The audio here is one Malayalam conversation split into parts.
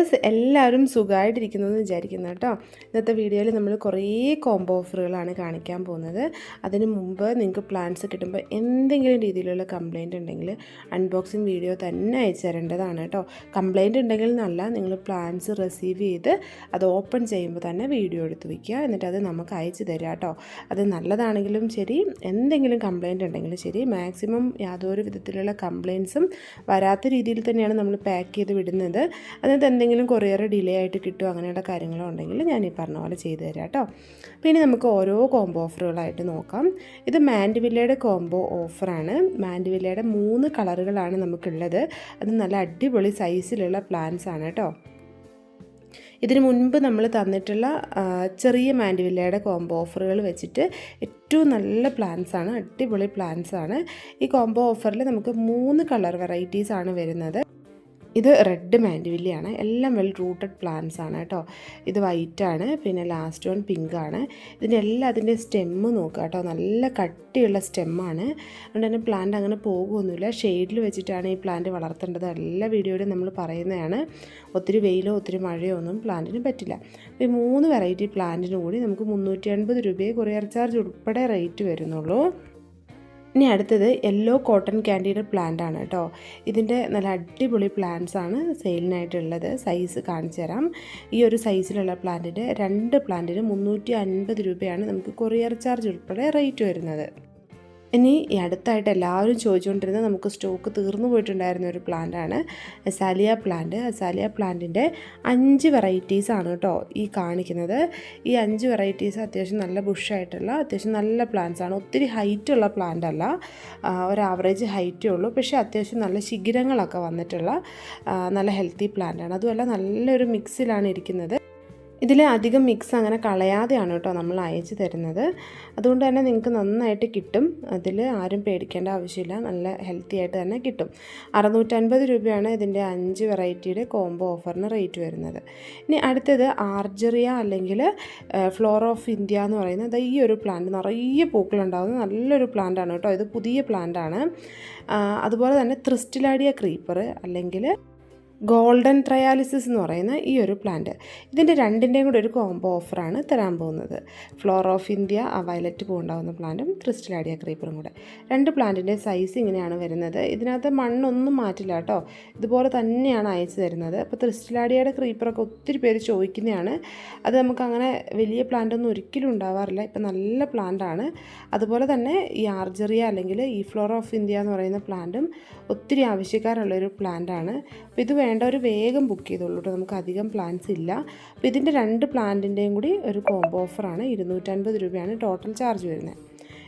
ഡിയേഴ്സ് എല്ലാവരും സുഖമായിട്ടിരിക്കുന്നു എന്ന് വിചാരിക്കുന്നു കേട്ടോ. ഇന്നത്തെ വീഡിയോയിൽ നമ്മൾ കുറേ കോംബോ ഓഫറുകളാണ് കാണിക്കാൻ പോകുന്നത്. അതിന് മുമ്പ് നിങ്ങൾക്ക് പ്ലാൻസ് കിട്ടുമ്പോൾ എന്തെങ്കിലും രീതിയിലുള്ള കംപ്ലൈന്റ് ഉണ്ടെങ്കിൽ അൺബോക്സിങ് വീഡിയോ തന്നെ അയച്ചു തരേണ്ടതാണ് കേട്ടോ. കംപ്ലൈന്റ് ഉണ്ടെങ്കിൽ എന്നല്ല നിങ്ങൾ പ്ലാൻസ് റിസീവ് ചെയ്ത് അത് ഓപ്പൺ ചെയ്യുമ്പോൾ തന്നെ വീഡിയോ എടുത്ത് വയ്ക്കുക എന്നിട്ട് അത് നമുക്ക് അയച്ചു തരിക കേട്ടോ. അത് നല്ലതാണെങ്കിലും ശരി എന്തെങ്കിലും കംപ്ലൈന്റ് ഉണ്ടെങ്കിലും ശരി. മാക്സിമം യാതൊരു വിധത്തിലുള്ള കംപ്ലയിൻസും വരാത്ത രീതിയിൽ തന്നെയാണ് നമ്മൾ പാക്ക് ചെയ്ത് വിടുന്നത്. അതിനകത്ത് എന്തെങ്കിലും കൊറിയർ ഡിലേ ആയിട്ട് കിട്ടുമോ അങ്ങനെയുള്ള കാര്യങ്ങളുണ്ടെങ്കിൽ ഞാൻ ഈ പറഞ്ഞ പോലെ ചെയ്തു തരാം കേട്ടോ. പിന്നെ നമുക്ക് ഓരോ കോംബോ ഓഫറുകളായിട്ട് നോക്കാം. ഇത് മാൻഡിവില്ലയുടെ കോംബോ ഓഫറാണ് മാൻഡിവില്ലയുടെ മൂന്ന് കളറുകളാണ് നമുക്കുള്ളത്. അത് നല്ല അടിപൊളി സൈസിലുള്ള പ്ലാന്റ്സ് ആണ് കേട്ടോ. ഇതിന് മുൻപ് നമ്മൾ തന്നിട്ടുള്ള ചെറിയ മാൻഡിവില്ലയുടെ കോംബോ ഓഫറുകൾ വെച്ചിട്ട് ഏറ്റവും നല്ല പ്ലാൻസ് ആണ് അടിപൊളി പ്ലാൻസ് ആണ്. ഈ കോംബോ ഓഫറിൽ നമുക്ക് മൂന്ന് കളർ വെറൈറ്റീസ് ആണ് വരുന്നത്. ഇത് റെഡ് മാൻഡിവില്ലയാണ്. എല്ലാം വെൽ റൂട്ടഡ് പ്ലാന്റ്സ് ആണ് കേട്ടോ. ഇത് വൈറ്റ് ആണ് പിന്നെ ലാസ്റ്റ് വൺ പിങ്ക് ആണ്. ഇതിന്റെ എല്ലാം അതിന്റെ സ്റ്റെമ്മ് നോക്കുക കേട്ടോ. നല്ല കട്ടിയുള്ള സ്റ്റെമ്മാണ് അതുകൊണ്ട് തന്നെ പ്ലാന്റ് അങ്ങനെ പോകുമൊന്നുമില്ല ഷെയ്ഡിൽ വെച്ചിട്ടാണ് ഈ പ്ലാന്റ് വളർത്തേണ്ടത്. എല്ലാ വീഡിയോയിലും നമ്മൾ പറയുന്നതാണ്. ഒത്തിരി വെയിലോ ഒത്തിരി മഴയോ ഒന്നും പ്ലാന്റിന് പറ്റില്ല. അപ്പോൾ ഈ മൂന്ന് വെറൈറ്റി പ്ലാന്റിന് കൂടി നമുക്ക് മുന്നൂറ്റി അൻപത് രൂപയെ കൊറിയർ ചാർജ് ഉൾപ്പെടെ റേറ്റ് വരുന്നുള്ളൂ. ഇനി അടുത്തത് യെല്ലോ കോട്ടൺ ക്യാൻഡിയുടെ പ്ലാന്റ് ആണ് കേട്ടോ ഇതിന്റെ നല്ല അടിപൊളി പ്ലാന്റ്സ് ആണ് സെയിലിനായിട്ടുള്ളത്. സൈസ് കാണിച്ചു തരാം. ഈ ഒരു സൈസിലുള്ള പ്ലാന്റിന്റെ രണ്ട് പ്ലാന്റിന് മുന്നൂറ്റി അൻപത് രൂപയാണ് നമുക്ക് കൊറിയർ ചാർജ് ഉൾപ്പെടെ റേറ്റ് വരുന്നത്. ഇനി ഈ അടുത്തായിട്ട് എല്ലാവരും ചോദിച്ചുകൊണ്ടിരുന്നത് നമുക്ക് സ്റ്റോക്ക് തീർന്നു പോയിട്ടുണ്ടായിരുന്ന ഒരു പ്ലാന്റാണ് അസാലിയ പ്ലാന്റ് അസാലിയ പ്ലാന്റിന്റെ അഞ്ച് വെറൈറ്റീസ് ആണ് കേട്ടോ ഈ കാണിക്കുന്നത്. ഈ അഞ്ച് വെറൈറ്റീസ് അത്യാവശ്യം നല്ല ബുഷായിട്ടുള്ള അത്യാവശ്യം നല്ല പ്ലാന്റ്സ് ആണ്. ഒത്തിരി ഹൈറ്റ് ഉള്ള പ്ലാന്റ് അല്ല. ഒരു ആവറേജ് ഹൈറ്റേ ഉള്ളൂ. പക്ഷേ അത്യാവശ്യം നല്ല ശിഖിരങ്ങളൊക്കെ വന്നിട്ടുള്ള നല്ല ഹെൽത്തി പ്ലാന്റ് ആണ്. അതുമല്ല നല്ലൊരു മിക്സിലാണ് ഇരിക്കുന്നത്. ഇതിൽ അധികം മിക്സ് അങ്ങനെ കളയാതെയാണ് കേട്ടോ നമ്മൾ അയച്ചു തരുന്നത്. അതുകൊണ്ട് തന്നെ നിങ്ങൾക്ക് നന്നായിട്ട് കിട്ടും. അതിൽ ആരും പേടിക്കേണ്ട ആവശ്യമില്ല. നല്ല ഹെൽത്തി ആയിട്ട് തന്നെ കിട്ടും. അറുന്നൂറ്റൻപത് രൂപയാണ് ഇതിന്റെ അഞ്ച് വെറൈറ്റിയുടെ കോംബോ ഓഫറിന് റേറ്റ് വരുന്നത്. ഇനി അടുത്തത് ആർജറിയ അല്ലെങ്കിൽ ഫ്ലോർ ഓഫ് ഇന്ത്യ എന്ന് പറയുന്നത് ഈ ഒരു പ്ലാന്റ് നിറയെ പൂക്കളുണ്ടാകുന്ന. നല്ലൊരു പ്ലാന്റാണ് കേട്ടോ. ഇത് പുതിയ പ്ലാന്റാണ് അതുപോലെ തന്നെ ത്രിസ്റ്റിലാഡിയ ക്രീപ്പർ അല്ലെങ്കിൽ ഗോൾഡൻ ട്രയാലിസിസ് എന്ന് പറയുന്ന ഈ ഒരു പ്ലാന്റ് ഇതിന്റെ രണ്ടിന്റെയും കൂടെ ഒരു കോംബോ ഓഫറാണ് തരാൻ പോകുന്നത്. ഫ്ലോർ ഓഫ് ഇന്ത്യ ആ വയലറ്റ് പൂണ്ടാവുന്ന പ്ലാന്റും ക്രിസ്റ്റലാഡിയ ക്രീപ്പറും കൂടെ. രണ്ട് പ്ലാന്റിന്റെ സൈസ് ഇങ്ങനെയാണ് വരുന്നത്. ഇതിനകത്ത് മണ്ണൊന്നും മാറ്റില്ല കേട്ടോ. ഇതുപോലെ തന്നെയാണ് അയച്ചു തരുന്നത്. അപ്പോൾ ക്രിസ്റ്റലാഡിയയുടെ ക്രീപ്പറൊക്കെ ഒത്തിരി പേര് ചോദിക്കുന്നതാണ്. അത് നമുക്കങ്ങനെ വലിയ പ്ലാന്റ് ഒന്നും ഒരിക്കലും ഉണ്ടാവാറില്ല. ഇപ്പം നല്ല പ്ലാന്റാണ് അതുപോലെ തന്നെ ഈ ആർജറിയ അല്ലെങ്കിൽ ഈ ഫ്ലോർ ഓഫ് ഇന്ത്യ എന്ന് പറയുന്ന പ്ലാന്റും ഒത്തിരി ആവശ്യക്കാരുള്ളൊരു പ്ലാന്റാണ് അപ്പോൾ ഇത് വേണ്ടവർ വേഗം ബുക്ക് ചെയ്തോളൂ കേട്ടോ. നമുക്ക് അധികം പ്ലാൻസ് ഇല്ല. അപ്പോൾ ഇതിന്റെ രണ്ട് പ്ലാന്റിന്റെയും കൂടി ഒരു കോംബോ ഓഫറാണ് ഇരുന്നൂറ്റൻപത് രൂപയാണ് ടോട്ടൽ ചാർജ് വരുന്നത്.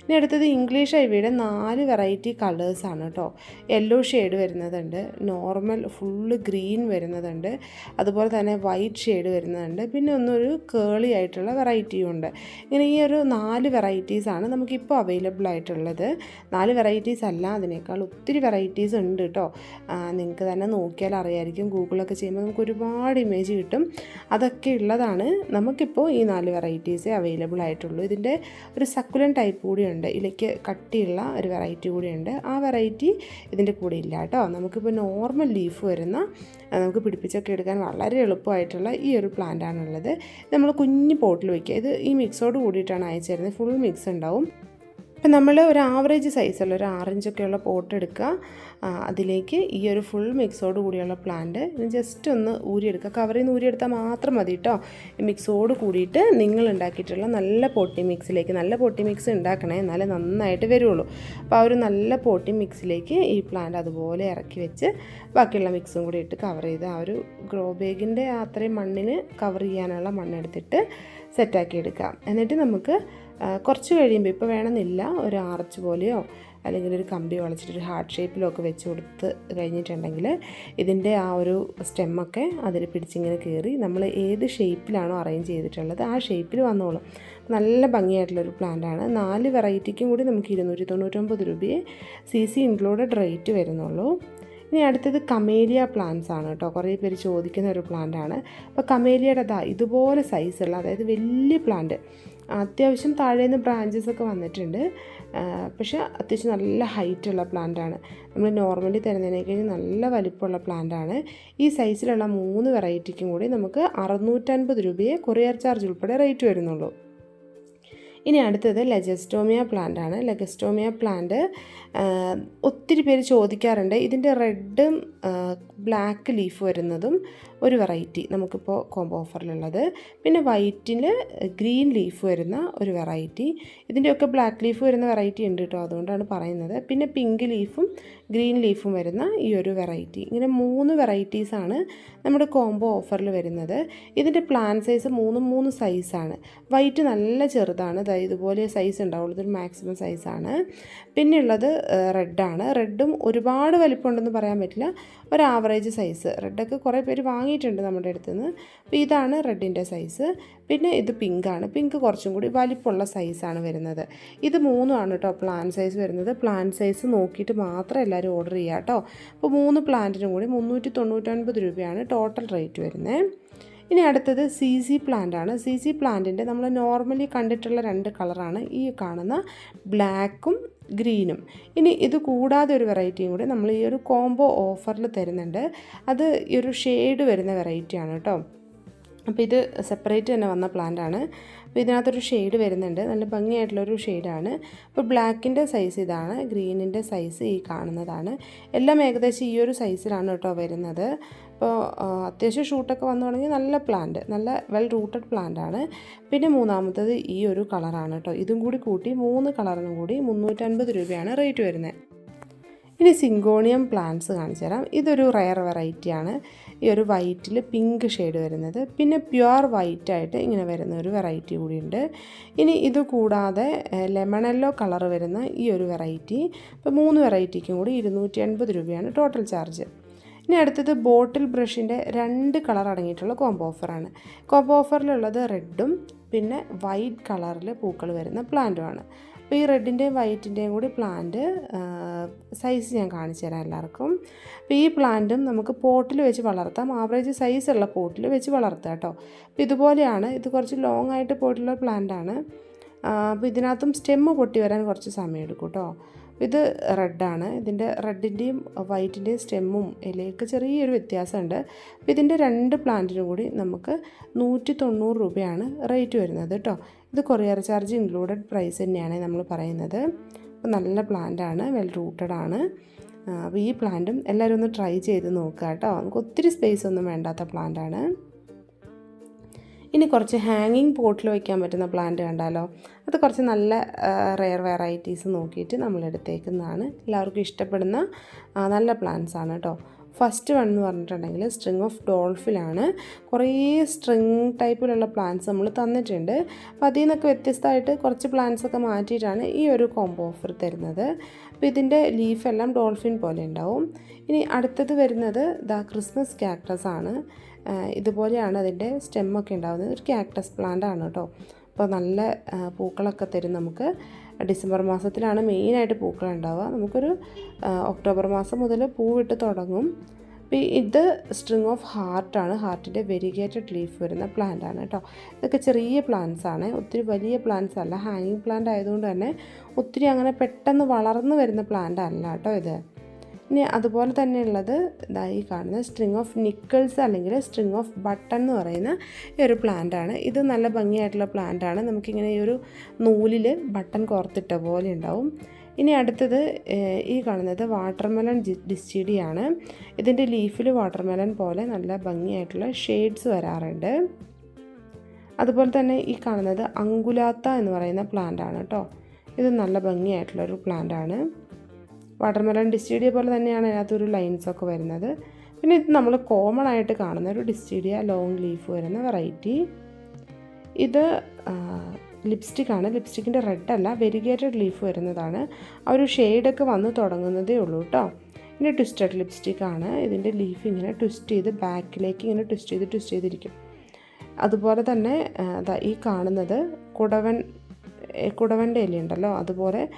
ഇനി അടുത്തത് ഇംഗ്ലീഷ് ഐവിയുടെ നാല് വെറൈറ്റി കളേഴ്സാണ് കേട്ടോ. യെല്ലോ ഷെയ്ഡ് വരുന്നതുണ്ട് നോർമൽ ഫുള്ള് ഗ്രീൻ വരുന്നതുണ്ട് അതുപോലെ തന്നെ വൈറ്റ് ഷെയ്ഡ് വരുന്നതുണ്ട് പിന്നെ ഒന്നൊരു കേളി ആയിട്ടുള്ള വെറൈറ്റിയും ഉണ്ട്. ഇങ്ങനെ ഈ ഒരു നാല് വെറൈറ്റീസാണ് നമുക്കിപ്പോൾ അവൈലബിൾ ആയിട്ടുള്ളത്. നാല് വെറൈറ്റീസ് അല്ല അതിനേക്കാൾ ഒത്തിരി വെറൈറ്റീസ് ഉണ്ട് കേട്ടോ. നിങ്ങൾക്ക് തന്നെ നോക്കിയാൽ അറിയായിരിക്കും ഗൂഗിളൊക്കെ ചെയ്യുമ്പോൾ നമുക്ക് ഒരുപാട് ഇമേജ് കിട്ടും. അതൊക്കെ ഉള്ളതാണ് നമുക്കിപ്പോൾ ഈ നാല് വെറൈറ്റീസേ അവൈലബിൾ ആയിട്ടുള്ളൂ. ഇതിന്റെ ഒരു സക്കുലൻ ടൈപ്പ് കൂടിയുണ്ട് ഇതിലേക്ക് കട്ടിയുള്ള ഒരു വെറൈറ്റി കൂടിയുണ്ട്. ആ വെറൈറ്റി ഇതിന്റെ കൂടെ ഇല്ല കേട്ടോ. നമുക്കിപ്പോൾ നോർമൽ ലീഫ് വരുന്ന നമുക്ക് പിടിപ്പിച്ചൊക്കെ എടുക്കാൻ വളരെ എളുപ്പമായിട്ടുള്ള ഈ ഒരു പ്ലാന്റ് ആണുള്ളത്. നമ്മൾ കുഞ്ഞു പോട്ടിൽ വയ്ക്കുക ഇത് ഈ മിക്സോട് കൂടിയിട്ടാണ് അയച്ചു തരുന്നത്. ഫുൾ മിക്സ് ഉണ്ടാവും. അപ്പം നമ്മൾ ഒരു ആവറേജ് സൈസുള്ള ഒരു ആറഞ്ചൊക്കെയുള്ള പോട്ട് എടുക്കുക. അതിലേക്ക് ഈ ഒരു ഫുൾ മിക്സോട് കൂടിയുള്ള പ്ലാന്റ് ജസ്റ്റ് ഒന്ന് ഊരിയെടുക്കുക. കവറിൽ നിന്ന് ഊരിയെടുത്താൽ മാത്രം മതി കേട്ടോ മിക്സോട് കൂടിയിട്ട് നിങ്ങൾ ഉണ്ടാക്കിയിട്ടുള്ള നല്ല പൊട്ടി മിക്സിലേക്ക് നല്ല പൊട്ടി മിക്സ് ഉണ്ടാക്കണേ എന്നാലേ നന്നായിട്ട് വരുള്ളൂ അപ്പോൾ ആ ഒരു നല്ല പൊട്ടി മിക്സിലേക്ക് ഈ പ്ലാന്റ് അതുപോലെ ഇറക്കി വെച്ച് ബാക്കിയുള്ള മിക്സും കൂടി ഇട്ട് കവർ ചെയ്ത് ആ ഒരു ഗ്രോ ബാഗിന്റെ അത്രയും മണ്ണിന് കവർ ചെയ്യാനുള്ള മണ്ണെടുത്തിട്ട് സെറ്റാക്കി എടുക്കാം. എന്നിട്ട് നമുക്ക് കുറച്ച് കഴിയുമ്പോൾ ഇപ്പോൾ വേണമെന്നില്ല ഒരു ആർച്ച് പോലെയോ അല്ലെങ്കിൽ ഒരു കമ്പി വളച്ചിട്ട് ഒരു ഹാർട്ട് ഷേപ്പിലൊക്കെ വെച്ച് കൊടുത്ത് കഴിഞ്ഞിട്ടുണ്ടെങ്കിൽ ഇതിന്റെ ആ ഒരു സ്റ്റെമ്മൊക്കെ അതിൽ പിടിച്ചിങ്ങനെ കയറി നമ്മൾ ഏത് ഷേപ്പിലാണോ അറേഞ്ച് ചെയ്തിട്ടുള്ളത് ആ ഷേപ്പിൽ വന്നോളും. നല്ല ഭംഗിയായിട്ടുള്ളൊരു പ്ലാന്റാണ്. നാല് വെറൈറ്റിക്കും കൂടി നമുക്ക് ഇരുന്നൂറ്റി തൊണ്ണൂറ്റൊമ്പത് രൂപയെ സി സി ഇൻക്ലൂഡഡ് റേറ്റ് വരുന്നുള്ളൂ. ഇനി അടുത്തത് കമേലിയ പ്ലാന്റ്സ് ആണ് കേട്ടോ. കുറേ പേര് ചോദിക്കുന്ന ഒരു പ്ലാന്റ് ആണ് അപ്പോൾ കമേലിയയുടെ ഇതാ ഇതുപോലെ സൈസുള്ള അതായത് വലിയ പ്ലാന്റ്. അത്യാവശ്യം താഴേന്ന് ബ്രാഞ്ചസ് ഒക്കെ വന്നിട്ടുണ്ട്. പക്ഷെ അത്യാവശ്യം നല്ല ഹൈറ്റ് ഹൈറ്റുള്ള പ്ലാന്റാണ് നമ്മൾ നോർമലി തരുന്നതിനേക്കാൾ നല്ല വലിപ്പമുള്ള പ്ലാന്റാണ് ഈ സൈസിലുള്ള മൂന്ന് വെറൈറ്റിക്കും കൂടി നമുക്ക് അറുന്നൂറ്റൻപത് രൂപയെ കൊറിയർ ചാർജ് ഉൾപ്പെടെ റേറ്റ് വരുന്നുള്ളൂ. ഇനി അടുത്തത് ലെജസ്റ്റോമിയ പ്ലാന്റ് ആണ്. ലെഗസ്റ്റോമിയ പ്ലാന്റ് ഒത്തിരി പേര് ചോദിക്കാറുണ്ട്. ഇതിന്റെ റെഡും ബ്ലാക്ക് ലീഫ് വരുന്നതും ഒരു വെറൈറ്റി നമുക്കിപ്പോൾ കോംബോ ഓഫറിലുള്ളത് പിന്നെ വൈറ്റിൽ ഗ്രീൻ ലീഫ് വരുന്ന ഒരു വെറൈറ്റി ഇതിന്റെയൊക്കെ ബ്ലാക്ക് ലീഫ് വരുന്ന വെറൈറ്റി ഉണ്ട് കേട്ടോ അതുകൊണ്ടാണ് പറയുന്നത്. പിന്നെ പിങ്ക് ലീഫും ഗ്രീൻ ലീഫും വരുന്ന ഈ ഒരു വെറൈറ്റി ഇങ്ങനെ മൂന്ന് വെറൈറ്റീസാണ് നമ്മുടെ കോംബോ ഓഫറിൽ വരുന്നത്. ഇതിന്റെ പ്ലാൻ സൈസ് മൂന്നും മൂന്ന് സൈസാണ് വൈറ്റ് നല്ല ചെറുതാണ് ദാ ഇതുപോലെ സൈസ് ഉണ്ടാവുള്ളൂ. ഇതൊരു മാക്സിമം സൈസാണ് പിന്നെയുള്ളത് റെഡാണ് റെഡും ഒരുപാട് വലിപ്പമുണ്ടെന്ന് പറയാൻ പറ്റില്ല. ഒരു ആവറേജ് സൈസ് റെഡൊക്കെ കുറേ പേര് വാങ്ങിയിട്ടുണ്ട് നമ്മുടെ അടുത്ത് നിന്ന് അപ്പോൾ ഇതാണ് റെഡിന്റെ സൈസ് പിന്നെ ഇത് പിങ്കാണ് പിങ്ക് കുറച്ചും കൂടി വലിപ്പമുള്ള സൈസാണ് വരുന്നത്. ഇത് മൂന്നുമാണ് കേട്ടോ പ്ലാൻ സൈസ് വരുന്നത്. പ്ലാൻ സൈസ് നോക്കിയിട്ട് മാത്രം എല്ലാവരും ഓർഡർ ചെയ്യുക കേട്ടോ അപ്പോൾ മൂന്ന് പ്ലാന്റിനും കൂടി മുന്നൂറ്റി തൊണ്ണൂറ്റൊൻപത് രൂപയാണ് ടോട്ടൽ റേറ്റ് വരുന്നത് ഇനി അടുത്തത് സി സി പ്ലാന്റ് ആണ്. സി സി പ്ലാന്റിന്റെ നമ്മൾ നോർമലി കണ്ടിട്ടുള്ള രണ്ട് കളറാണ് ഈ കാണുന്ന ബ്ലാക്കും ഗ്രീനും. ഇനി ഇത് കൂടാതെ ഒരു വെറൈറ്റിയും കൂടി നമ്മൾ ഈ ഒരു കോംബോ ഓഫറിൽ തരുന്നുണ്ട്. അത് ഈ ഒരു ഷെയ്ഡ് വരുന്ന വെറൈറ്റിയാണ് കേട്ടോ. അപ്പോൾ ഇത് സെപ്പറേറ്റ് തന്നെ വന്ന പ്ലാന്റാണ് അപ്പോൾ ഇതിനകത്തൊരു ഷെയ്ഡ് വരുന്നുണ്ട്. നല്ല ഭംഗിയായിട്ടുള്ളൊരു ഷെയ്ഡാണ് അപ്പോൾ ബ്ലാക്കിന്റെ സൈസ് ഇതാണ്. ഗ്രീനിന്റെ സൈസ് ഈ കാണുന്നതാണ്. എല്ലാം ഏകദേശം ഈ ഒരു സൈസിലാണ് കേട്ടോ വരുന്നത്. അപ്പോൾ അത്യാവശ്യം ഷൂട്ടൊക്കെ വന്നു തുടങ്ങി നല്ല പ്ലാന്റ് നല്ല വെൽ റൂട്ടഡ് പ്ലാന്റ് ആണ്. പിന്നെ മൂന്നാമത്തത് ഈ ഒരു കളറാണ് കേട്ടോ. ഇതും കൂടി കൂട്ടി മൂന്ന് കളറിനും കൂടി മുന്നൂറ്റൻപത് രൂപയാണ് റേറ്റ് വരുന്നത്. ഇനി സിങ്കോണിയം പ്ലാന്റ്സ് കാണിച്ചു തരാം. ഇതൊരു റയർ വെറൈറ്റിയാണ് ഈ ഒരു വൈറ്റിൽ പിങ്ക് ഷെയ്ഡ് വരുന്നത്. പിന്നെ പ്യുവർ വൈറ്റായിട്ട് ഇങ്ങനെ വരുന്ന ഒരു വെറൈറ്റി കൂടിയുണ്ട് ഇനി ഇത് കൂടാതെ ലെമണല്ലോ കളർ വരുന്ന ഈ ഒരു വെറൈറ്റി. ഇപ്പോൾ മൂന്ന് വെറൈറ്റിക്കും കൂടി ഇരുന്നൂറ്റി എൺപത് രൂപയാണ് ടോട്ടൽ ചാർജ്. ഇനി അടുത്തത് ബോട്ടിൽ ബ്രഷിന്റെ രണ്ട് കളർ അടങ്ങിയിട്ടുള്ള കോംബോ ഓഫറാണ്. കോംബോ ഓഫറിലുള്ളത് റെഡും പിന്നെ വൈറ്റ് കളറിൽ പൂക്കൾ വരുന്ന പ്ലാന്റുമാണ് അപ്പോൾ ഈ റെഡിന്റെയും വൈറ്റിന്റെയും കൂടി പ്ലാന്റ് സൈസ് ഞാൻ കാണിച്ചു തരാം എല്ലാവർക്കും. അപ്പോൾ ഈ പ്ലാന്റും നമുക്ക് പോട്ടിൽ വെച്ച് വളർത്താം. ആവറേജ് സൈസുള്ള പോട്ടിൽ വെച്ച് വളർത്താം കേട്ടോ. അപ്പോൾ ഇതുപോലെയാണ് ഇത് കുറച്ച് ലോങ് ആയിട്ട് പോയിട്ടുള്ള പ്ലാന്റാണ്. അപ്പോൾ ഇതിനകത്തും സ്റ്റെമ്മ് പൊട്ടി വരാൻ കുറച്ച് സമയം എടുക്കും കേട്ടോ. ഇത് റെഡാണ് ഇതിന്റെ റെഡിന്റെയും വൈറ്റിന്റെയും സ്റ്റെമ്മും ഇലയൊക്കെ ചെറിയൊരു വ്യത്യാസമുണ്ട്. അപ്പോൾ ഇതിന്റെ രണ്ട് പ്ലാന്റിനും കൂടി നമുക്ക് നൂറ്റി തൊണ്ണൂറ് രൂപയാണ് റേറ്റ് വരുന്നത് കേട്ടോ. ഇത് കൊറിയർ ചാർജ് ഇൻക്ലൂഡഡ് പ്രൈസ് തന്നെയാണ് നമ്മൾ പറയുന്നത്. അപ്പോൾ നല്ല പ്ലാന്റാണ് വെൽ റൂട്ടഡ് ആണ് അപ്പോൾ ഈ പ്ലാന്റും എല്ലാവരും ഒന്ന് ട്രൈ ചെയ്ത് നോക്കുക കേട്ടോ. നമുക്ക് ഒത്തിരി സ്പേസ് ഒന്നും വേണ്ടാത്ത പ്ലാന്റാണ്. ഇനി കുറച്ച് ഹാങ്ങിങ് പോട്ടിൽ വയ്ക്കാൻ പറ്റുന്ന പ്ലാന്റ് കണ്ടാലോ? അത് കുറച്ച് നല്ല റെയർ വെറൈറ്റീസ് നോക്കിയിട്ട് നമ്മൾ എടുത്തേക്കുന്നതാണ്. എല്ലാവർക്കും ഇഷ്ടപ്പെടുന്ന നല്ല പ്ലാന്റ്സ് ആണ് കേട്ടോ. ഫസ്റ്റ് വൺ എന്ന് പറഞ്ഞിട്ടുണ്ടെങ്കിൽ സ്ട്രിങ് ഓഫ് ഡോൾഫിലാണ് കുറേ സ്ട്രിങ് ടൈപ്പിലുള്ള പ്ലാന്റ്സ് നമ്മൾ തന്നിട്ടുണ്ട്. അപ്പോൾ അതിൽ നിന്നൊക്കെ വ്യത്യസ്തമായിട്ട് കുറച്ച് പ്ലാന്റ്സ് ഒക്കെ മാറ്റിയിട്ടാണ് ഈ ഒരു കോംബോ ഓഫർ തരുന്നത്. അപ്പോൾ ഇതിന്റെ ലീഫെല്ലാം ഡോൾഫിൻ പോലെ ഉണ്ടാവും. ഇനി അടുത്തത് വരുന്നത് ദ ക്രിസ്മസ് ക്യാക്ടസ് ആണ്. ഇതുപോലെയാണ് അതിന്റെ സ്റ്റെമ്മൊക്കെ ഉണ്ടാകുന്നത് ഒരു ക്യാക്ടസ് പ്ലാന്റ് ആണ് കേട്ടോ. അപ്പോൾ നല്ല പൂക്കളൊക്കെ തരും നമുക്ക്. ഡിസംബർ മാസത്തിലാണ് മെയിനായിട്ട് പൂക്കൾ ഉണ്ടാവുക. നമുക്കൊരു ഒക്ടോബർ മാസം മുതൽ പൂവിട്ട് തുടങ്ങും. ഇത് സ്ട്രിങ് ഓഫ് ഹാർട്ടാണ് ഹാർട്ടിന്റെ വെരിഗേറ്റഡ് ലീഫ് വരുന്ന പ്ലാന്റ് ആണ് കേട്ടോ. ഇതൊക്കെ ചെറിയ പ്ലാന്റ്സ് ആണ്. ഒത്തിരി വലിയ പ്ലാന്റ്സ് അല്ല. ഹാങ്ങിങ് പ്ലാന്റ് ആയതുകൊണ്ട് തന്നെ ഒത്തിരി അങ്ങനെ പെട്ടെന്ന് വളർന്നു വരുന്ന പ്ലാന്റ് അല്ല കേട്ടോ ഇത്. ഇനി അതുപോലെ തന്നെയുള്ളത് ഇതാ ഈ കാണുന്ന സ്ട്രിങ് ഓഫ് നിക്കിൾസ് അല്ലെങ്കിൽ സ്ട്രിങ് ഓഫ് ബട്ടൺ എന്ന് പറയുന്ന ഈ ഒരു പ്ലാന്റ് ആണ്. ഇത് നല്ല ഭംഗിയായിട്ടുള്ള പ്ലാന്റ് ആണ്. നമുക്കിങ്ങനെ ഈ ഒരു നൂലിൽ ബട്ടൺ കോർത്തിട്ട പോലെ ഉണ്ടാവും. ഇനി അടുത്തത് ഈ കാണുന്നത് വാട്ടർമെലൺ ഡിസ്റ്റിഡി ആണ്. ഇതിന്റെ ലീഫിൽ വാട്ടർമെലൺ പോലെ നല്ല ഭംഗിയായിട്ടുള്ള ഷെയ്ഡ്സ് വരാറുണ്ട്. അതുപോലെ തന്നെ ഈ കാണുന്നത് അങ്കുലാത്ത എന്ന് പറയുന്ന പ്ലാന്റ് ആണ് കേട്ടോ ഇത് നല്ല ഭംഗിയായിട്ടുള്ളൊരു പ്ലാന്റ് ആണ്. വാട്ടർമെലൺ ഡിസ്റ്റീഡിയ പോലെ തന്നെയാണ് അതിനകത്തൊരു ലൈൻസൊക്കെ വരുന്നത്. പിന്നെ ഇത് നമ്മൾ കോമൺ ആയിട്ട് കാണുന്ന ഒരു ഡിസ്റ്റീഡിയ ലോങ് ലീഫ് വരുന്ന വെറൈറ്റി ഇത് ലിപ്സ്റ്റിക്കാണ് ലിപ്സ്റ്റിക്കിന്റെ അല്ല വെരിഗേറ്റഡ് ലീഫ് വരുന്നതാണ്. ആ ഒരു ഷെയ്ഡൊക്കെ വന്ന് തുടങ്ങുന്നതേ ഉള്ളൂ കേട്ടോ ഇനി ട്വിസ്റ്റഡ് ലിപ്സ്റ്റിക്കാണ് ഇതിന്റെ ലീഫ് ഇങ്ങനെ ട്വിസ്റ്റ് ചെയ്ത് ബാക്കിലേക്ക് ഇങ്ങനെ ട്വിസ്റ്റ് ചെയ്ത് ട്വിസ്റ്റ് ചെയ്തിരിക്കും. അതുപോലെ തന്നെ ഈ കാണുന്നത് കുടവൻ കുടവന്റെ ഇലയുണ്ടല്ലോ. അതുപോലെ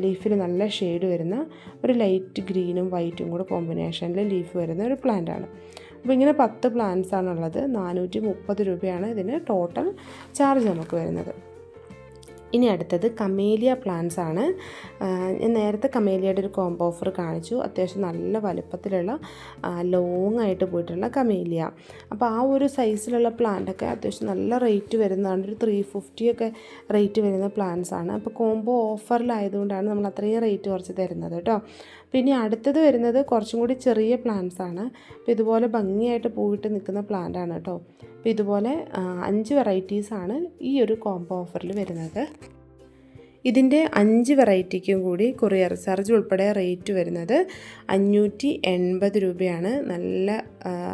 ലീഫിൽ നല്ല ഷെയ്ഡ് വരുന്ന ഒരു ലൈറ്റ് ഗ്രീനും വൈറ്റും കൂടെ കോമ്പിനേഷനിൽ ലീഫ് വരുന്ന ഒരു പ്ലാന്റ് ആണ്. അപ്പോൾ ഇങ്ങനെ പത്ത് പ്ലാന്റ്സ് ആണുള്ളത്. നാനൂറ്റി മുപ്പത് രൂപയാണ് ഇതിന് ടോട്ടൽ ചാർജ് നമുക്ക് വരുന്നത്. ഇനി അടുത്തത് കമേലിയ പ്ലാന്റ്സ് ആണ്. ഞാൻ നേരത്തെ കമേലിയയുടെ ഒരു കോംബോ ഓഫർ കാണിച്ചു. അത്യാവശ്യം നല്ല വലുപ്പത്തിലുള്ള ലോങ് ആയിട്ട് പോയിട്ടുള്ള കമേലിയ. അപ്പോൾ ആ ഒരു സൈസിലുള്ള പ്ലാന്റൊക്കെ അത്യാവശ്യം നല്ല റേറ്റ് വരുന്നതാണ്. ഒരു ത്രീ ഫിഫ്റ്റിയൊക്കെ റേറ്റ് വരുന്ന പ്ലാന്റ്സ് ആണ്. അപ്പോൾ കോംബോ ഓഫറിലായതുകൊണ്ടാണ് നമ്മൾ അത്രയും റേറ്റ് കുറച്ച് തരുന്നത് കേട്ടോ. പിന്നെ അടുത്തത് വരുന്നത് കുറച്ചും കൂടി ചെറിയ പ്ലാന്റ്സ് ആണ്. അപ്പോൾ ഇതുപോലെ ഭംഗിയായിട്ട് പൂവിട്ട് നിൽക്കുന്ന പ്ലാന്റ് ആണ് കേട്ടോ അപ്പോൾ ഇതുപോലെ അഞ്ച് വെറൈറ്റീസ് ആണ് ഈ ഒരു കോംബോ ഓഫറിൽ വരുന്നത്. ഇതിന്റെ അഞ്ച് വെറൈറ്റിക്കും കൂടി കൊറിയർ ചാർജ് ഉൾപ്പെടെ റേറ്റ് വരുന്നത് അഞ്ഞൂറ്റി എൺപത് രൂപയാണ്. നല്ല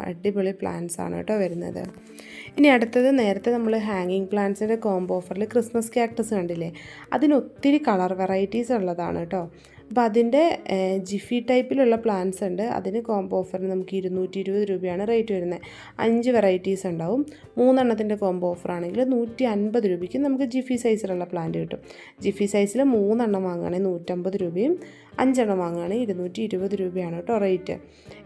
അടിപൊളി പ്ലാന്റ്സ് ആണ് കേട്ടോ വരുന്നത്. ഇനി അടുത്തത് നേരത്തെ നമ്മൾ ഹാങ്ങിങ് പ്ലാന്റ്സിന്റെ കോംബോ ഓഫറിൽ ക്രിസ്മസ് ക്യാക്ടസ് കണ്ടില്ലേ? അതിന് ഒത്തിരി കളർ വെറൈറ്റീസ് ഉള്ളതാണ് കേട്ടോ അപ്പോൾ അതിന്റെ ജിഫി ടൈപ്പിലുള്ള പ്ലാന്റ്സ് ഉണ്ട്. അതിന് കോംബോ ഓഫറിന് നമുക്ക് ഇരുന്നൂറ്റി ഇരുപത് രൂപയാണ് റേറ്റ് വരുന്നത്. അഞ്ച് വെറൈറ്റീസ് ഉണ്ടാവും. മൂന്നെണ്ണത്തിന്റെ കോംബോ ഓഫർ ആണെങ്കിൽ നൂറ്റി അൻപത് രൂപയ്ക്ക് നമുക്ക് ജിഫി സൈസിലുള്ള പ്ലാന്റ് കിട്ടും. ജിഫി സൈസിൽ മൂന്നെണ്ണം വാങ്ങുകയാണെങ്കിൽ നൂറ്റമ്പത് രൂപയും അഞ്ചെണ്ണം വാങ്ങുകയാണെങ്കിൽ ഇരുന്നൂറ്റി ഇരുപത് രൂപയാണ് കേട്ടോ റേറ്റ്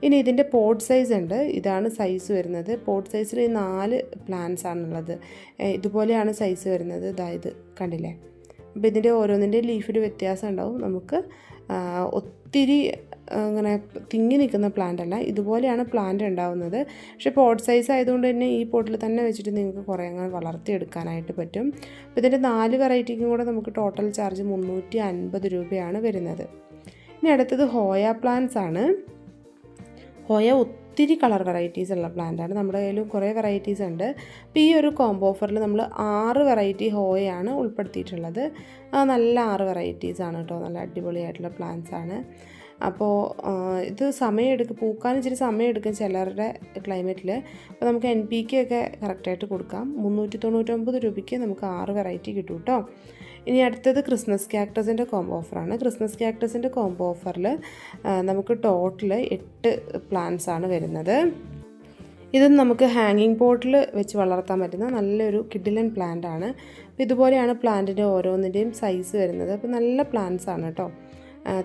ഇനി ഇതിന്റെ പോട്ട് സൈസ് ഉണ്ട്. ഇതാണ് സൈസ് വരുന്നത്. പോട്ട് സൈസിൽ നാല് പ്ലാന്റ്സ് ആണുള്ളത്. ഇതുപോലെയാണ് സൈസ് വരുന്നത്. ഇതായത് കണ്ടില്ലേ? അപ്പോൾ ഇതിന്റെ ഓരോന്നിന്റെ ലീഫിൽ വ്യത്യാസം ഉണ്ടാവും. നമുക്ക് ഒത്തിരി അങ്ങനെ തിങ്ങി നിൽക്കുന്ന പ്ലാന്റ് അല്ല. ഇതുപോലെയാണ് പ്ലാന്റ് ഉണ്ടാവുന്നത്. പക്ഷേ പോട്ട് സൈസ് ആയതുകൊണ്ട് തന്നെ ഈ പോട്ടിൽ തന്നെ വെച്ചിട്ട് നിങ്ങൾക്ക് കുറേ അങ്ങനെ വളർത്തിയെടുക്കാനായിട്ട് പറ്റും. അപ്പോൾ ഇതിന്റെ നാല് വെറൈറ്റിക്കും കൂടെ നമുക്ക് ടോട്ടൽ ചാർജ് മുന്നൂറ്റി അൻപത് രൂപയാണ് വരുന്നത്. ഇനി അടുത്തത് ഹോയ പ്ലാന്റ്സ് ആണ്. ഹോയ ഒത്തിരി കളർ വെറൈറ്റീസ് ഉള്ള പ്ലാന്റാണ് നമ്മുടെ കയ്യിലും കുറേ വെറൈറ്റീസ് ഉണ്ട്. അപ്പോൾ ഈ ഒരു കോംബോ ഓഫറിൽ നമ്മൾ ആറ് വെറൈറ്റി ഹോയാണ് ഉൾപ്പെടുത്തിയിട്ടുള്ളത്. നല്ല ആറ് വെറൈറ്റീസ് ആണ് കേട്ടോ നല്ല അടിപൊളിയായിട്ടുള്ള പ്ലാന്റ്സ് ആണ്. അപ്പോൾ ഇത് സമയമെടുക്കും പൂക്കാൻ ഇച്ചിരി സമയമെടുക്കും ചിലരുടെ ക്ലൈമറ്റിൽ അപ്പോൾ നമുക്ക് എൻ പി കെ ഒക്കെ കറക്റ്റായിട്ട് കൊടുക്കാം. മുന്നൂറ്റി തൊണ്ണൂറ്റൊമ്പത് രൂപയ്ക്ക് നമുക്ക് ആറ് വെറൈറ്റി കിട്ടും കേട്ടോ ഇനി അടുത്തത് ക്രിസ്മസ് ക്യാക്ടസിന്റെ കോംബോ ഓഫറാണ് ക്രിസ്മസ് ക്യാക്ടസിന്റെ കോംബോ ഓഫറിൽ നമുക്ക് ടോട്ടൽ എട്ട് പ്ലാന്റ്സ് ആണ് വരുന്നത്. ഇത് നമുക്ക് ഹാങ്ങിങ് പോട്ടിൽ വെച്ച് വളർത്താൻ പറ്റുന്ന നല്ലൊരു കിഡിലൻ പ്ലാന്റ് ആണ്. അപ്പോൾ ഇതുപോലെയാണ് പ്ലാന്റിന്റെ ഓരോന്നിന്റെയും സൈസ് വരുന്നത്. അപ്പോൾ നല്ല പ്ലാന്റ്സ് ആണ് കേട്ടോ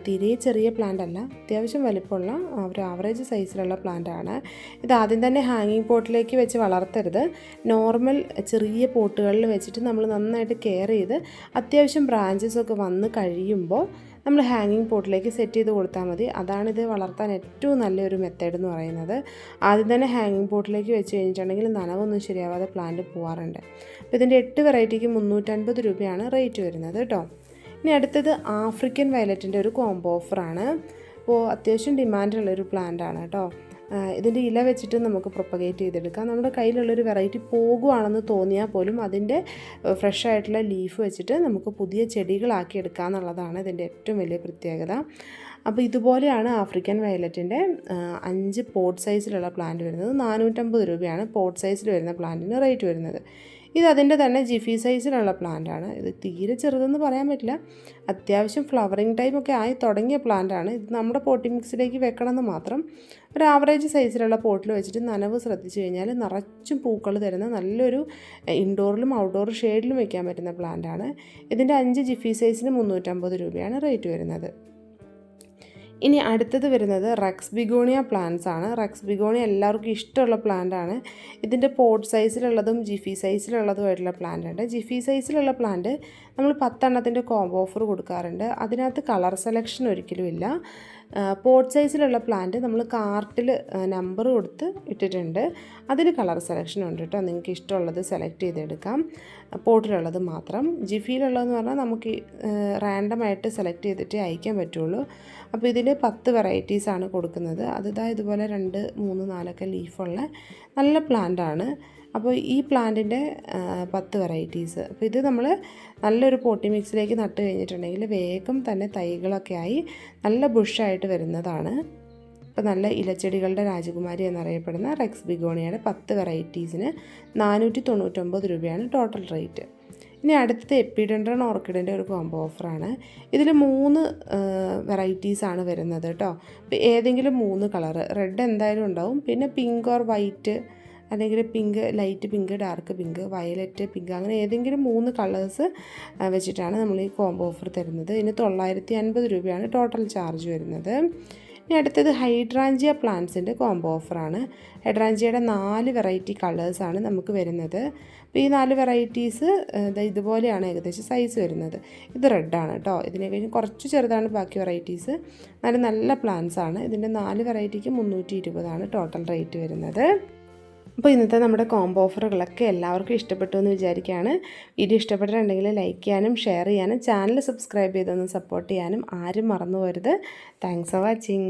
തീരെ ചെറിയ പ്ലാന്റ് അല്ല. അത്യാവശ്യം വലിപ്പമുള്ള ഒരു ആവറേജ് സൈസിലുള്ള പ്ലാന്റ് ആണ്. ഇത് ആദ്യം തന്നെ ഹാങ്ങിങ് പോട്ടിലേക്ക് വെച്ച് വളർത്തരുത്. നോർമൽ ചെറിയ പോട്ടുകളിൽ വെച്ചിട്ട് നമ്മൾ നന്നായിട്ട് കെയർ ചെയ്ത് അത്യാവശ്യം ബ്രാഞ്ചസ് ഒക്കെ വന്ന് കഴിയുമ്പോൾ നമ്മൾ ഹാങ്ങിങ് പോട്ടിലേക്ക് സെറ്റ് ചെയ്ത് കൊടുത്താൽ മതി. അതാണിത് വളർത്താൻ ഏറ്റവും നല്ലൊരു മെത്തേഡ് എന്ന് പറയുന്നത്. ആദ്യം തന്നെ ഹാങ്ങിങ് പോട്ടിലേക്ക് വെച്ച് കഴിഞ്ഞിട്ടുണ്ടെങ്കിൽ നനവൊന്നും ശരിയാവാതെ പ്ലാന്റ് പോവാറുണ്ട്. അപ്പോൾ ഇതിന്റെ എട്ട് വെറൈറ്റിക്ക് മുന്നൂറ്റൻപത് രൂപയാണ് റേറ്റ് വരുന്നത് കേട്ടോ ഇനി അടുത്തത് ആഫ്രിക്കൻ വയലറ്റിന്റെ ഒരു കോംബോ ഓഫറാണ് അപ്പോൾ അത്യാവശ്യം ഡിമാൻഡുള്ളൊരു പ്ലാന്റ് ആണ് കേട്ടോ. ഇതിന്റെ ഇല വെച്ചിട്ട് നമുക്ക് പ്രൊപ്പഗേറ്റ് ചെയ്തെടുക്കാം. നമ്മുടെ കയ്യിലുള്ളൊരു വെറൈറ്റി പോകുവാണെന്ന് തോന്നിയാൽ പോലും അതിന്റെ ഫ്രഷ് ആയിട്ടുള്ള ലീഫ് വെച്ചിട്ട് നമുക്ക് പുതിയ ചെടികളാക്കി എടുക്കുക എന്നുള്ളതാണ് ഇതിന്റെ ഏറ്റവും വലിയ പ്രത്യേകത. അപ്പോൾ ഇതുപോലെയാണ് ആഫ്രിക്കൻ വയലറ്റിന്റെ അഞ്ച് പോട്ട് സൈസിലുള്ള പ്ലാന്റ് വരുന്നത്. നാനൂറ്റമ്പത് രൂപയാണ് പോട്ട് സൈസിൽ വരുന്ന പ്ലാന്റിന് റേറ്റ് വരുന്നത്. ഇത് അതിന്റെ തന്നെ ജിഫി സൈസിലുള്ള പ്ലാന്റ് ആണ് ഇത് തീരെ ചെറുതെന്ന് പറയാൻ പറ്റില്ല. അത്യാവശ്യം ഫ്ലവറിങ് ടൈം ഒക്കെ ആയി തുടങ്ങിയ പ്ലാന്റ് ആണ് ഇത് നമ്മുടെ പോട്ടി മിക്സിലേക്ക് വെക്കണമെന്ന് മാത്രം ഒരു ആവറേജ് സൈസിലുള്ള പോട്ടിൽ വെച്ചിട്ട് നനവ് ശ്രദ്ധിച്ചു കഴിഞ്ഞാൽ നിറച്ചും പൂക്കൾ തരുന്ന നല്ലൊരു ഇൻഡോറിലും ഔട്ട്ഡോർ ഷെയ്ഡിലും വെക്കാൻ പറ്റുന്ന പ്ലാന്റ് ആണ് ഇതിന്റെ അഞ്ച് ജിഫി സൈസിന് മുന്നൂറ്റമ്പത് രൂപയാണ് റേറ്റ് വരുന്നത്. ഇനി അടുത്തത് വരുന്നത് റക്സ് ബിഗോണിയ പ്ലാന്റ്സ് ആണ്. റക്സ് ബിഗോണിയ എല്ലാവർക്കും ഇഷ്ടമുള്ള പ്ലാന്റ് ആണ്. ഇതിന്റെ പോട്ട് സൈസിലുള്ളതും ജിഫി സൈസിലുള്ളതുമായിട്ടുള്ള പ്ലാന്റ് ഉണ്ട്. ജിഫി സൈസിലുള്ള പ്ലാന്റ് നമ്മൾ പത്തെണ്ണത്തിന്റെ കോംബോ ഓഫർ കൊടുക്കാറുണ്ട്. അതിനകത്ത് കളർ സെലക്ഷൻ ഒരിക്കലും ഇല്ല. പോട്ട് സൈസിലുള്ള പ്ലാന്റ് നമ്മൾ കാർട്ടിൽ നമ്പർ കൊടുത്ത് ഇട്ടിട്ടുണ്ട്. അതിൽ കളർ സെലക്ഷൻ ഉണ്ട് കേട്ടോ നിങ്ങൾക്ക് ഇഷ്ടമുള്ളത് സെലക്ട് ചെയ്തെടുക്കാം. പോട്ടിലുള്ളത് മാത്രം. ജിഫിയിലുള്ളതെന്ന് പറഞ്ഞാൽ നമുക്ക് റാൻഡമായിട്ട് സെലക്ട് ചെയ്തിട്ടേ അയക്കാൻ പറ്റുള്ളൂ. അപ്പോൾ ഇതിൽ പത്ത് വെറൈറ്റീസാണ് കൊടുക്കുന്നത്. അത് ഇതാ ഇതുപോലെ രണ്ട് മൂന്ന് നാലൊക്കെ ലീഫുള്ള നല്ല പ്ലാന്റ് ആണ്. അപ്പോൾ ഈ പ്ലാന്റിന്റെ പത്ത് വെറൈറ്റീസ് അപ്പോൾ ഇത് നമ്മൾ നല്ലൊരു പോട്ടി മിക്സിലേക്ക് നട്ട് കഴിഞ്ഞിട്ടുണ്ടെങ്കിൽ വേഗം തന്നെ തൈകളൊക്കെ ആയി നല്ല ബുഷായിട്ട് വരുന്നതാണ്. ഇപ്പോൾ നല്ല ഇലച്ചെടികളുടെ രാജകുമാരി എന്നറിയപ്പെടുന്ന റെക്സ് ബിഗോണിയുടെ പത്ത് വെറൈറ്റീസിന് നാനൂറ്റി തൊണ്ണൂറ്റൊമ്പത് രൂപയാണ് ടോട്ടൽ റേറ്റ് ഇനി അടുത്തത് എപ്പിഡൻഡ്രൺ ഓർക്കിഡിന്റെ ഒരു കോംബോ ഓഫറാണ് ഇതിൽ മൂന്ന് വെറൈറ്റീസാണ് വരുന്നത് കേട്ടോ. ഏതെങ്കിലും മൂന്ന് കളറ് റെഡ് എന്തായാലും ഉണ്ടാവും. പിന്നെ പിങ്ക് ഓർ വൈറ്റ് അല്ലെങ്കിൽ pink light pink dark pink violet pink അങ്ങനെ ഏതെങ്കിലും മൂന്ന് കളേഴ്സ് വെച്ചിട്ടാണ് നമ്മൾ ഈ കോംബോ ഓഫർ തരുന്നത്. ഇതിന് തൊള്ളായിരത്തി അൻപത് രൂപയാണ് ടോട്ടൽ ചാർജ് വരുന്നത്. ഇനി അടുത്തത് ഹൈഡ്രാഞ്ചിയ പ്ലാന്റ്സിന്റെ കോംബോ ഓഫറാണ്. ഹൈഡ്രാഞ്ചിയയുടെ നാല് വെറൈറ്റി കളേഴ്സാണ് നമുക്ക് വരുന്നത്. അപ്പോൾ ഈ നാല് വെറൈറ്റീസ് ഇതുപോലെയാണ് ഏകദേശം സൈസ് വരുന്നത്. ഇത് റെഡാണ് കേട്ടോ. ഇതിനെ കഴിഞ്ഞ് കുറച്ച് ചെറുതാണ് ബാക്കി വെറൈറ്റീസ്. നല്ല നല്ല പ്ലാന്റ്സാണ് ഇതിന്റെ നാല് വെറൈറ്റിക്ക് മുന്നൂറ്റി ഇരുപതാണ് ടോട്ടൽ റേറ്റ് വരുന്നത്. അപ്പോൾ ഇന്നത്തെ നമ്മുടെ കോംബോ ഓഫറുകളൊക്കെ എല്ലാവർക്കും ഇഷ്ടപ്പെട്ടു എന്ന് വിചാരിക്കുകയാണ്. വീഡിയോ ഇഷ്ടപ്പെട്ടിട്ടുണ്ടെങ്കിൽ ലൈക്ക് ചെയ്യാനും ഷെയർ ചെയ്യാനും ചാനൽ സബ്സ്ക്രൈബ് ചെയ്തൊന്ന് സപ്പോർട്ട് ചെയ്യാനും ആരും മറന്നു പോരുത്. Thanks for watching